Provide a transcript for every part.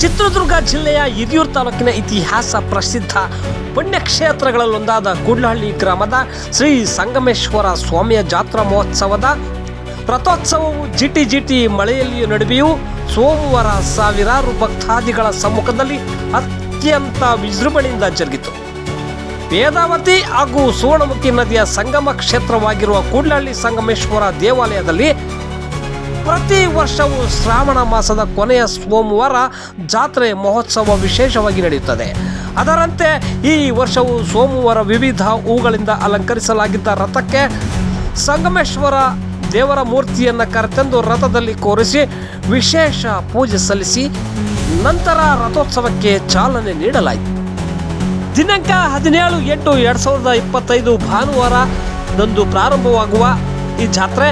ಚಿತ್ರದುರ್ಗ ಜಿಲ್ಲೆಯ ಹಿರಿಯೂರು ತಾಲೂಕಿನ ಇತಿಹಾಸ ಪ್ರಸಿದ್ಧ ಪುಣ್ಯಕ್ಷೇತ್ರಗಳಲ್ಲೊಂದಾದ ಕೂಡ್ಲಹಳ್ಳಿ ಗ್ರಾಮದ ಶ್ರೀ ಸಂಗಮೇಶ್ವರ ಸ್ವಾಮಿಯ ಜಾತ್ರಾ ಮಹೋತ್ಸವದ ರಥೋತ್ಸವವು ಜಿಟಿ ಜಿಟಿ ಮಳೆಯಲ್ಲಿಯೂ ನಡುವೆಯೂ ಸೋಮವಾರ ಸಾವಿರಾರು ಭಕ್ತಾದಿಗಳ ಸಮ್ಮುಖದಲ್ಲಿ ಅತ್ಯಂತ ವಿಜೃಂಭಣೆಯಿಂದ ಜರುಗಿತು. ವೇದಾವತಿ ಹಾಗೂ ಸುವರ್ಣಮುಖಿ ನದಿಯ ಸಂಗಮ ಕ್ಷೇತ್ರವಾಗಿರುವ ಕೂಡ್ಲಹಳ್ಳಿ ಸಂಗಮೇಶ್ವರ ದೇವಾಲಯದಲ್ಲಿ ಪ್ರತಿ ವರ್ಷವೂ ಶ್ರಾವಣ ಮಾಸದ ಕೊನೆಯ ಸೋಮವಾರ ಜಾತ್ರೆ ಮಹೋತ್ಸವ ವಿಶೇಷವಾಗಿ ನಡೆಯುತ್ತದೆ. ಅದರಂತೆ ಈ ವರ್ಷವು ಸೋಮವಾರ ವಿವಿಧ ಹೂಗಳಿಂದ ಅಲಂಕರಿಸಲಾಗಿದ್ದ ರಥಕ್ಕೆ ಸಂಗಮೇಶ್ವರ ದೇವರ ಮೂರ್ತಿಯನ್ನು ಕರೆತಂದು ರಥದಲ್ಲಿ ಕೋರಿಸಿ ವಿಶೇಷ ಪೂಜೆ ಸಲ್ಲಿಸಿ ನಂತರ ರಥೋತ್ಸವಕ್ಕೆ ಚಾಲನೆ ನೀಡಲಾಯಿತು. ದಿನಾಂಕ ಹದಿನೇಳು ಎಂಟು ಎರಡು ಸಾವಿರದ ಇಪ್ಪತ್ತೈದು ಭಾನುವಾರದಂದು ಪ್ರಾರಂಭವಾಗುವ ಈ ಜಾತ್ರೆ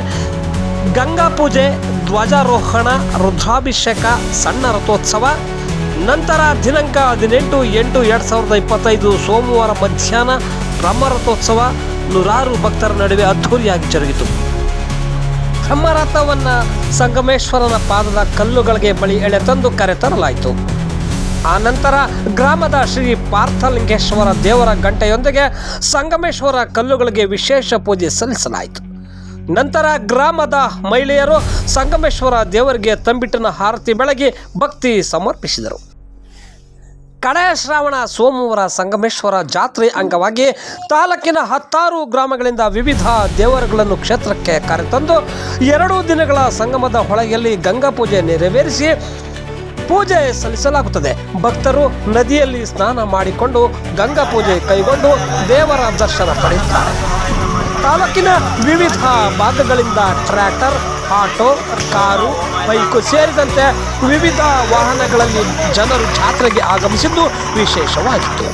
ಗಂಗಾ ಪೂಜೆ, ಧ್ವಜಾರೋಹಣ ರುದ್ರಾಭಿಷೇಕ ಸಣ್ಣ ರಥೋತ್ಸವ. ನಂತರ ದಿನಾಂಕ ಹದಿನೆಂಟು ಎಂಟು ಎರಡು ಸಾವಿರದ ಇಪ್ಪತ್ತೈದು ಸೋಮವಾರ ಮಧ್ಯಾಹ್ನ ಬ್ರಹ್ಮರಥೋತ್ಸವ. ನೂರಾರು ಭಕ್ತರ ನಡುವೆ ಅದ್ಧೂರಿಯಾಗಿ ಜರುಗಿತು. ಬ್ರಹ್ಮರಥವನ್ನು ಸಂಗಮೇಶ್ವರನ ಪಾದದ ಕಲ್ಲುಗಳಿಗೆ ಬಳಿ ಎಳೆತಂದು ಕರೆತರಲಾಯಿತು ಆ ನಂತರ ಗ್ರಾಮದ ಶ್ರೀ ಪಾರ್ಥಲಿಂಗೇಶ್ವರ ದೇವರ ಗಂಟೆಯೊಂದಿಗೆ ಸಂಗಮೇಶ್ವರ ಕಲ್ಲುಗಳಿಗೆ ವಿಶೇಷ ಪೂಜೆ ಸಲ್ಲಿಸಲಾಯಿತು. ನಂತರ ಗ್ರಾಮದ ಮಹಿಳೆಯರು ಸಂಗಮೇಶ್ವರ ದೇವರಿಗೆ ತಂಬಿಟ್ಟಿನ ಆರತಿ ಬೆಳಗಿ ಭಕ್ತಿ ಸಮರ್ಪಿಸಿದರು. ಕಡೆಯ ಶ್ರಾವಣ ಸೋಮವಾರ ಸಂಗಮೇಶ್ವರ ಜಾತ್ರೆ ಅಂಗವಾಗಿ ತಾಲೂಕಿನ ಹತ್ತಾರು ಗ್ರಾಮಗಳಿಂದ ವಿವಿಧ ದೇವರುಗಳನ್ನು ಕ್ಷೇತ್ರಕ್ಕೆ ಕರೆತಂದು ಎರಡು ದಿನಗಳ ಸಂಗಮದ ಹೊಳೆಯಲ್ಲಿ ಗಂಗಾ ಪೂಜೆ ನೆರವೇರಿಸಿ ಪೂಜೆ ಸಲ್ಲಿಸಲಾಗುತ್ತದೆ. ಭಕ್ತರು ನದಿಯಲ್ಲಿ ಸ್ನಾನ ಮಾಡಿಕೊಂಡು ಗಂಗಾ ಪೂಜೆ ಕೈಗೊಂಡು ದೇವರ ದರ್ಶನ ಪಡೆಯುತ್ತಾರೆ. ತಾಲೂಕಿನ ವಿವಿಧ ಭಾಗಗಳಿಂದ ಟ್ರ್ಯಾಕ್ಟರ್ ಆಟೋ ಕಾರು ಬೈಕು ಸೇರಿದಂತೆ ವಿವಿಧ ವಾಹನಗಳಲ್ಲಿ ಜನರು ಜಾತ್ರೆಗೆ ಆಗಮಿಸಿದ್ದು ವಿಶೇಷವಾಗಿತ್ತು.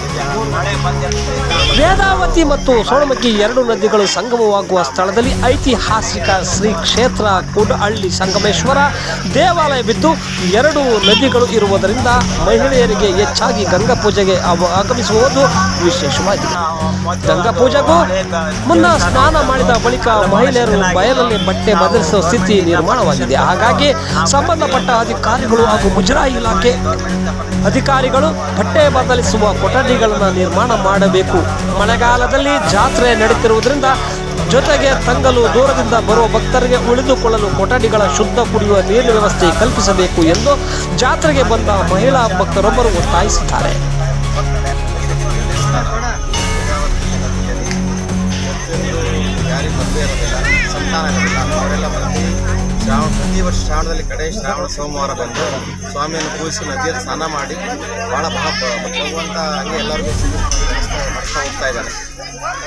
ವೇದಾವತಿ ಮತ್ತು ಸೋಣಮಕ್ಕಿ ಎರಡು ನದಿಗಳು ಸಂಗಮವಾಗುವ ಸ್ಥಳದಲ್ಲಿ ಐತಿಹಾಸಿಕ ಶ್ರೀ ಕ್ಷೇತ್ರ ಕೂಡಹಳ್ಳಿ ಸಂಗಮೇಶ್ವರ ದೇವಾಲಯವಿದ್ದು ಎರಡು ನದಿಗಳು ಇರುವುದರಿಂದ ಮಹಿಳೆಯರಿಗೆ ಹೆಚ್ಚಾಗಿ ಗಂಗಾ ಪೂಜೆಗೆ ಆಗಮಿಸುವುದು ವಿಶೇಷವಾಗಿದೆ. ಗಂಗಾ ಪೂಜೆಗೂ ಮುನ್ನ ಸ್ನಾನ ಮಾಡಿದ ಬಳಿಕ ಮಹಿಳೆಯರು ಬಯಲಲ್ಲಿ ಬಟ್ಟೆ ಬದಲಿಸುವ ಸ್ಥಿತಿ ನಿರ್ಮಾಣವಾಗಿದೆ. ಹಾಗಾಗಿ ಸಂಬಂಧಪಟ್ಟ ಅಧಿಕಾರಿಗಳು ಹಾಗೂ ಮುಜರಾಯಿ ಇಲಾಖೆ ಅಧಿಕಾರಿಗಳು ಬಟ್ಟೆ ಬದಲಿಸುವ ಕೊಠಡಿಗಳನ್ನು ನಿರ್ಮಾಣ ಮಾಡಬೇಕು. ಮಳೆಗಾಲದಲ್ಲಿ ಜಾತ್ರೆ ನಡೆಯುತ್ತಿರುವುದರಿಂದ ಜೊತೆಗೆ ತಂಗಲು ದೂರದಿಂದ ಬರುವ ಭಕ್ತರಿಗೆ ಉಳಿದುಕೊಳ್ಳಲು ಕೊಠಡಿಗಳ ಶುದ್ಧ ಕುಡಿಯುವ ನೀರಿನ ವ್ಯವಸ್ಥೆ ಕಲ್ಪಿಸಬೇಕು ಎಂದು ಜಾತ್ರೆಗೆ ಬಂದ ಮಹಿಳಾ ಭಕ್ತರೊಬ್ಬರು ಒತ್ತಾಯಿಸಿದ್ದಾರೆ. ಪ್ರತಿ ವರ್ಷ ಶ್ರಾವಣದಲ್ಲಿ ಕಡೆ ಶ್ರಾವಣ ಸೋಮವಾರ ಬಂದು ಸ್ವಾಮಿಯನ್ನು ಪೂಜಿಸಿ ನದಿಯಲ್ಲಿ ಸ್ನಾನ ಮಾಡಿ ಭಾಳ ಭಾಳ ಭಗವಂತ ಹಂಗೆ ಎಲ್ಲರಿಗೂ ಮಾಡ್ತಾ ಹೋಗ್ತಾ ಇದ್ದಾರೆ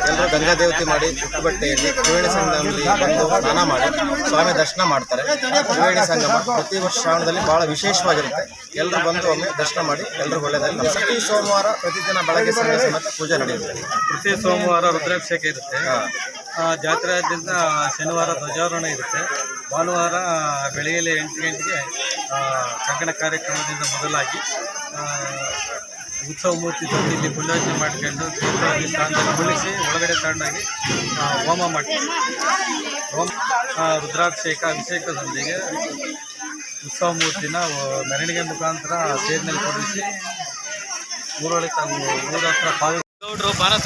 ಎಲ್ಲರೂ ಗಂಗಾ ದೇವತೆ ಮಾಡಿ ಚಿಕ್ಕ ಬಟ್ಟೆಯಲ್ಲಿ ತ್ರಿವೇಣಿ ಸಂಗಮದಲ್ಲಿ ಬಂದು ಸ್ನಾನ ಮಾಡಿ ಸ್ವಾಮಿ ದರ್ಶನ ಮಾಡ್ತಾರೆ. ತ್ರಿವೇಣಿ ಸಂಗಮ ಪ್ರತಿ ವರ್ಷ ಶ್ರಾವಣದಲ್ಲಿ ಭಾಳ ವಿಶೇಷವಾಗಿರುತ್ತೆ. ಎಲ್ಲರೂ ಬಂದು ಒಮ್ಮೆ ದರ್ಶನ ಮಾಡಿ ಎಲ್ಲರೂ ಒಳ್ಳೆಯದಾಗಿ ಪ್ರತಿ ಸೋಮವಾರ ಪ್ರತಿದಿನ ಬೆಳಗ್ಗೆ ಸಂಜೆ ಸಮೇತ ಪೂಜೆ ನಡೆಯುತ್ತೆ. ಪ್ರತಿ ಸೋಮವಾರ ರುದ್ರಾಭಿಷೇಕ ಇರುತ್ತೆ. ಜಾತ್ರೆಯಾದ್ಯಂತ ಶನಿವಾರ ಧ್ವಜಾರೋಹಣ ಇರುತ್ತೆ. ಭಾನುವಾರ ಬೆಳಗ್ಗೆ ಎಂಟು ಗಂಟೆಗೆ ಕಂಕಣ ಕಾರ್ಯಕ್ರಮದಿಂದ ಮೊದಲಾಗಿ ಉತ್ಸವ ಮೂರ್ತಿ ತಂದು ಇಲ್ಲಿ ಪುಣ್ಯಾರ್ಚನೆ ಮಾಡ್ಕೊಂಡು ತೀರ್ಥದಲ್ಲಿ ಸ್ಥಾನದಲ್ಲಿ ಒಳಗಡೆ ತಗೊಂಡಾಗಿ ಹೋಮ ಮಾಡ್ತೀವಿ. ಹೋಮ ರುದ್ರಾಭಿಷೇಕ, ಅಭಿಷೇಕದೊಂದಿಗೆ ಉತ್ಸವ ಮೂರ್ತಿನ ಮೆರವಣಿಗೆ ಮುಖಾಂತರ ಸೇರಿನಲ್ಲಿ ಕೊಡಿಸಿ, ಊರೊಳಗೆ ತಾವು ಊರ ಹತ್ರ ಪಾವಿ ಗೌಡ್ರು ಭಾರತ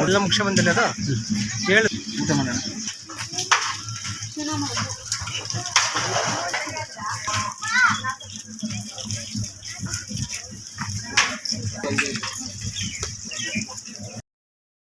ಎಲ್ಲ ಮುಖ್ಯ ಬಂದಿಲ್ಲ ಅದು ಹೇಳು ಊಟ ಮಾಡೋಣ